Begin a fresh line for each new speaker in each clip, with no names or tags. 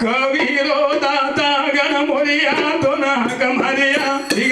कवी रो त मरी तो न कमरिया थी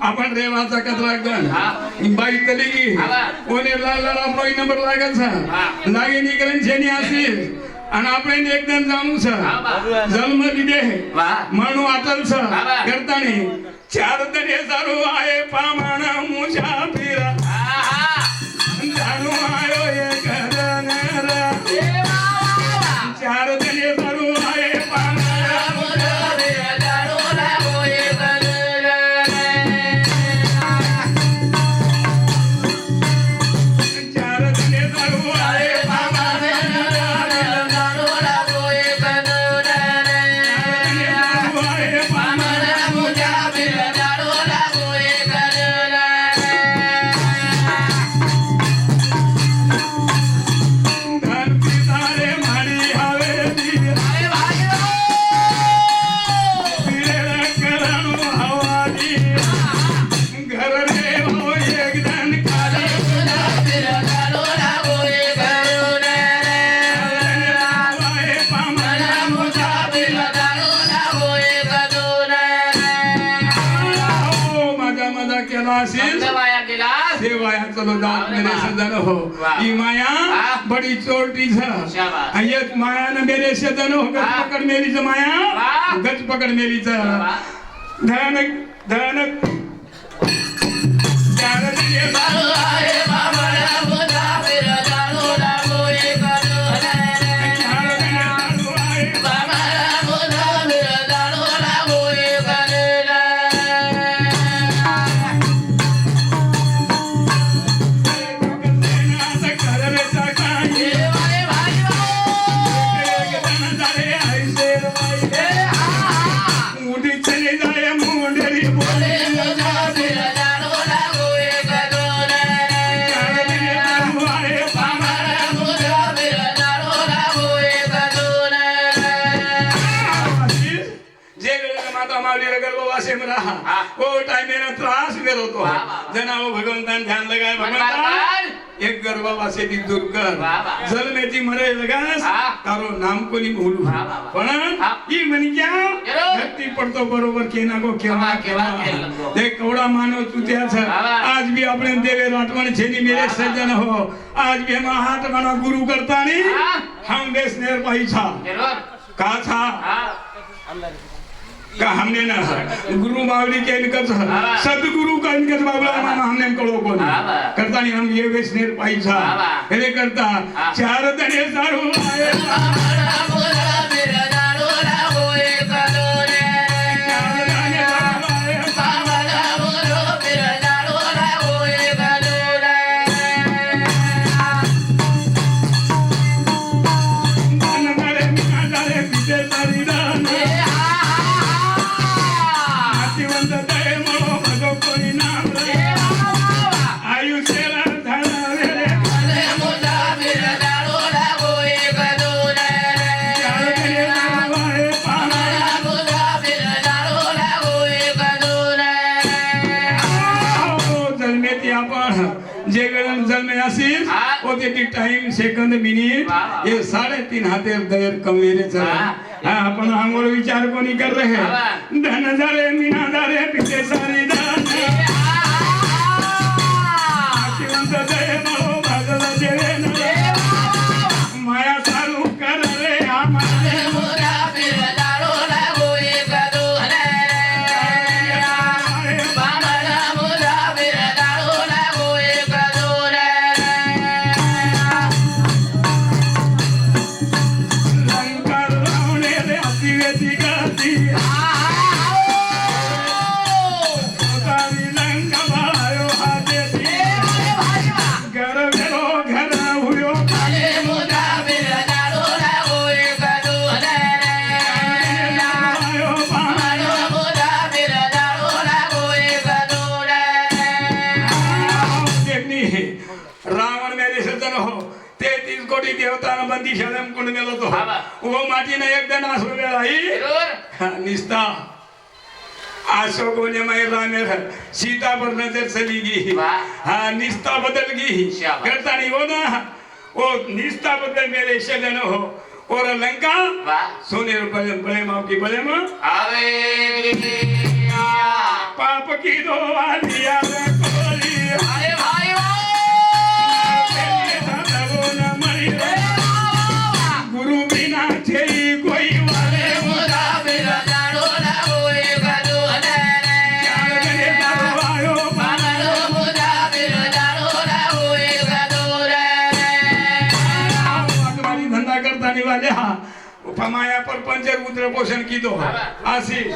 आपण रेवाचा कचरा गण. बाई कली. कोणी लाला आपला नंबर लागायचा लागे निकरण जेनी असेल आणि आपण एकदम जाणू सर. जन्म दिदे म्हणू अटल सर. करताने. चार तरी सारू आहे पामाण मुशा चलो जात मेरे सजन हो
वाह.
ई माया. बड़ी चोटी छ एक माया न मेरे सजन हो
वाह.
पकड मेरी च माया. गच पकड मेरी च धन કર્યો હતો જણાવો
ભગવંતાન ધ્યાન
લગાય ભગવંતાન એક
ગરબા
વાસેથી દૂર કર. જલ
મેથી મરે લગાસ.
તારો
નામ
કોની બોલું
પણ
ઈ બની ગયા. ધરતી પર તો
બરોબર કે
નાખો
કેવા કેવા.
તે કવડા માનો ચૂત્યા છે. આજ બી આપણે દેવે રાઠવાણી જેની મેરે સજન હો. આજ બી એમાં હાથ
મારા
ગુરુ કરતાની હમ દેશ
નેર
પૈસા કાછા
હા.
का हमने ना गुरु मावली के इनकत
आवा.
सदगुरु का इनकत बाबला मामा हमने कळो को. करता नहीं हम ये बेस नेर पैसा
आवा.
हे करता. चार दने सारू आए सेकंद मिनिट. हे साडेतीन हाते
हा.
हा आपण आंघोळ विचार कोणी कर रहे. धन झाले मीना झाले कोटी देवताना बंदी शरम कोण गेलो तो उभो एक एकदा नाश वेळ आई. निस्ता. आशो कोणी माई रामे सीता पर नजर चली
गी.
हा निस्ता बदल
गी.
करता नहीं हो ना. ओ निस्ता बदल मेरे शगन हो. और लंका. सोने रुपये बड़े माँ हो की बड़े माँ पाप की दो वाली समाया पर पंचर पुत्र पोषण की दो। आशीष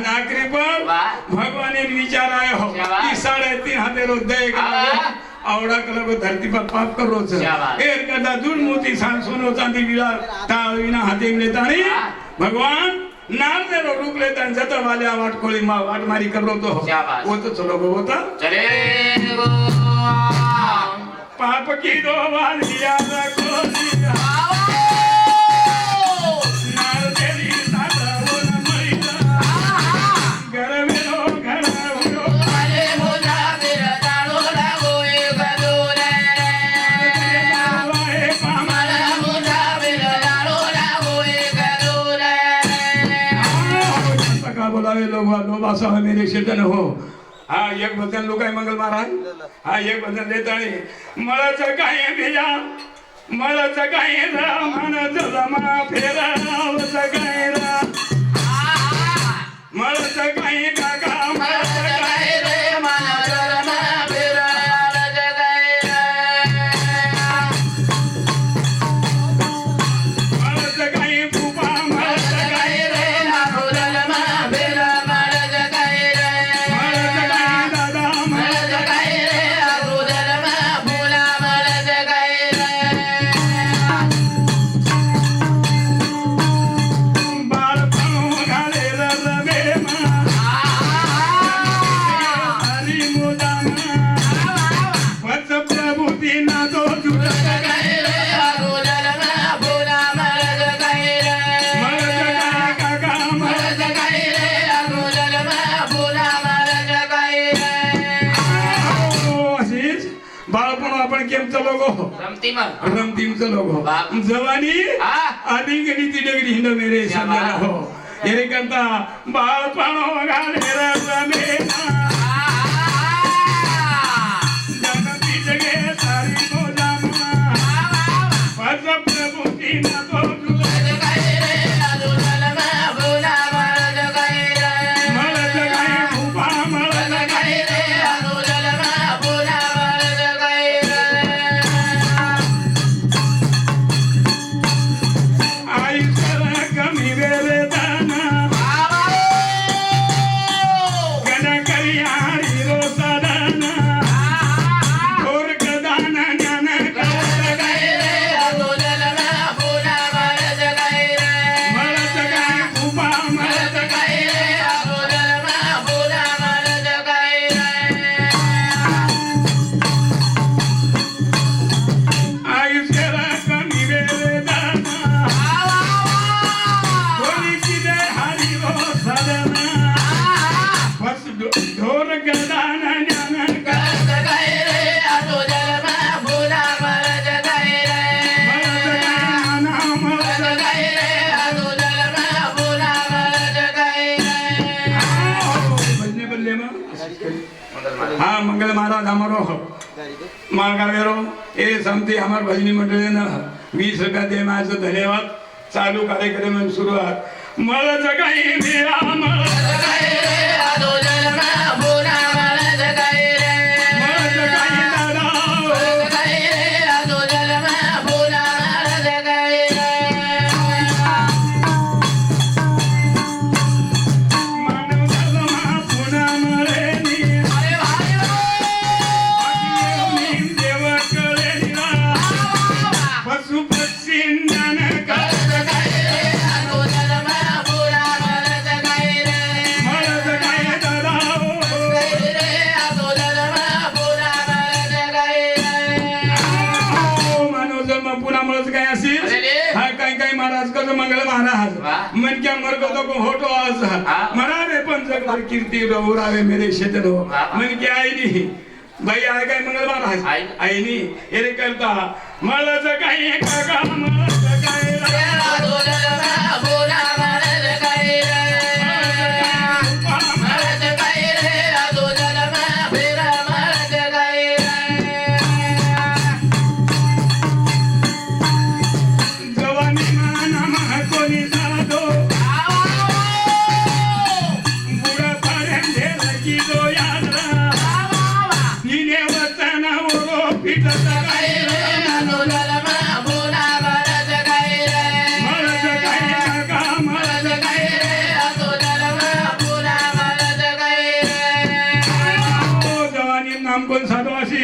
नागरी पर भगवान ने विचार आए हो कि साढ़े तीन हाथे रोज
देगा
औरा कलर को धरती पर पाप कर
रोज
एक कदा दून मोती सान सुनो चांदी बिलार ताविना हाथे में लेता नहीं। भगवान नार दे रो रुक लेता है। जतर वाले आवाज खोली माँ आवाज मारी कर लो तो
हो।
वो तो चलो
बोलता चले
पाप की दो वाली याद खोली लोग हो मेरे शेतन हो हा एक भजन लोक आहे मंगल महाराज. हा एक भजन आहे. मळच काय मळाचा मळच काय रा मन जमा फेरावच बाळपण आपण
केमचा
लोगो गम दिवचा
लोगो
जवानी? आधी गणी ती हिंद मेरे छान हो हेरे करता बाळपणा वगाळ હા મંગલ મહારાજ અમારો મહાકાવ્યરો એ સમથી અમારા ભજની મંડળીના વીસ રૂપિયા દેમાં છે ધન્યવાદ ચાલુ
કાર્યક્રમ
શરૂઆત મળ જગાઈ महाराज कस मंगल महाराज. मन क्या मर्ग तो को होटो आज. मरावे पण जगभर कीर्ती रघुरावे मेरे
शेतनो
मन क्या आईनी. बाई आहे काय मंगल महाराज आईनी एरे करता मला जगाई का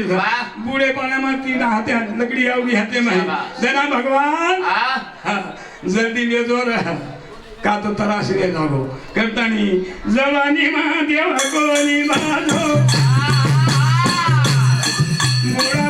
शरीर
बुढ़े
पाना में तीन हाथे लकड़ी आवड़ी हाथे
में
देना भगवान. जल्दी ले जोर का तो तराश ले जागो. करतानी जवानी माँ देवा कोनी माधो मुड़ा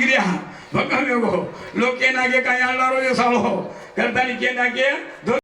દીકરીયા ભગવ્યો લોકે નાગે કાંઈ આલારો સાળો કરતાની કે નાગે